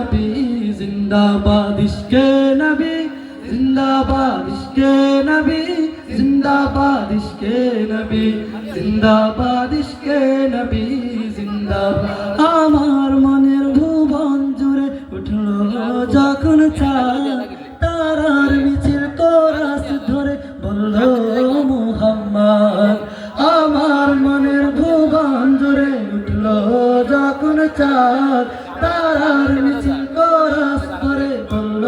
নবী, জিন্দাবাদ, ইশকে নবী, জিন্দাবাদ, ইশকে নবী, জিন্দাবাদ, ইশকে নবী, জিন্দাবাদ, ইশকে নবী, জিন্দাবাদ। আমার মনের ভুবন জুড়ে উঠল যখন চাঁদ, তারার মিছিল কোরাস ধরে বলল, মুহাম্মদ, আমার মনের চাঁদ তারার মিছিল কোরাস ধরে বলল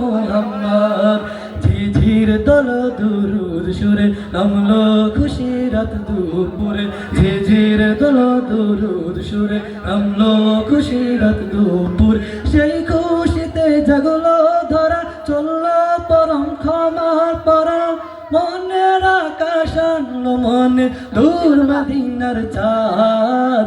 মুহাম্মদ। ঝিঝির দল দুরুদ সুরে নামলো খুশি রাত দুপুরে। ঝিঝির দল দুরুদ সুরে নামলো খুশি রাত দুপুর। সেই খুশিতে জাগলো ধরা, চলল পরম ক্ষমার পরা। মনের আকাশ মনে দূর মদিনার চাঁদ।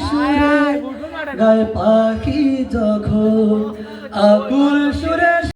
সুরে গায়ে পাখি যখন আকুল সুরে